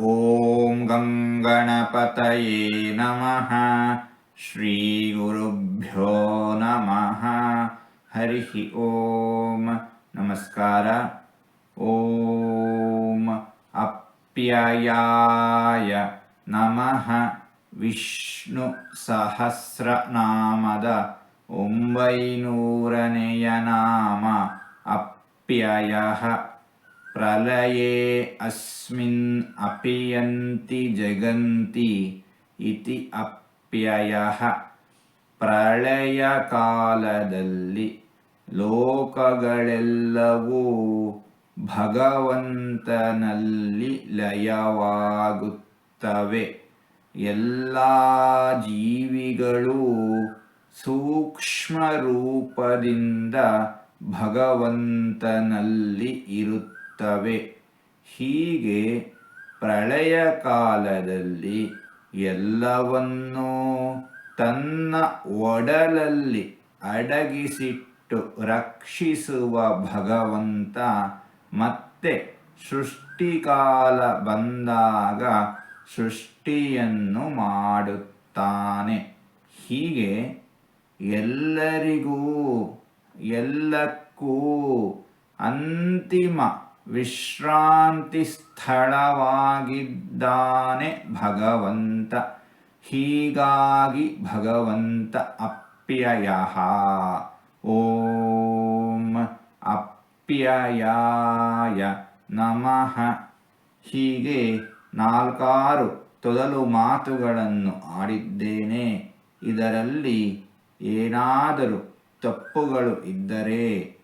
ॐ गङ्गणपतये नमः। श्रीगुरुभ्यो नमः। हरिः ॐ नमस्कार। ॐ अप्ययाय नमः। विष्णुसहस्रनामद। ओम्बैनूरनय नाम अप्ययः। ಪ್ರಲಯೇ ಅಸ್ಮಿನ್ ಅಪಿಯಂತಿ ಜಗಂತಿ ಇತಿ ಅಪ್ಯಯಃ ಪ್ರಳಯ ಕಾಲದಲ್ಲಿ ಲೋಕಗಳೆಲ್ಲವೂ ಭಗವಂತನಲ್ಲಿ ಲಯವಾಗುತ್ತವೆ ಎಲ್ಲ ಜೀವಿಗಳೂ ಸೂಕ್ಷ್ಮ ರೂಪದಿಂದ ಭಗವಂತನಲ್ಲಿ ಇರುತ್ತವೆ ಹೀಗೆ ಪ್ರಳಯ ಕಾಲದಲ್ಲಿ ಎಲ್ಲವನ್ನೂ ತನ್ನ ಒಡಲಲ್ಲಿ ಅಡಗಿಸಿಟ್ಟು ರಕ್ಷಿಸುವ ಭಗವಂತ ಮತ್ತೆ ಸೃಷ್ಟಿಕಾಲ ಬಂದಾಗ ಸೃಷ್ಟಿಯನ್ನು ಮಾಡುತ್ತಾನೆ. ಹೀಗೆ ಎಲ್ಲರಿಗೂ, ಎಲ್ಲಕ್ಕೂ ಅಂತಿಮ ವಿಶ್ರಾಂತಿ ಸ್ಥಳವಾಗಿದ್ದಾನೆ ಭಗವಂತ. ಹೀಗಾಗಿ ಭಗವಂತ ಅಪ್ಯಯ. ಓಂ ಅಪ್ಯಯಾಯ ನಮಃ. ಹೀಗೆ ನಾಲ್ಕಾರು ತೊದಲು ಮಾತುಗಳನ್ನು ಆಡಿದ್ದೇನೆ. ಇದರಲ್ಲಿ ಏನಾದರೂ ತಪ್ಪುಗಳು ಇದ್ದರೆ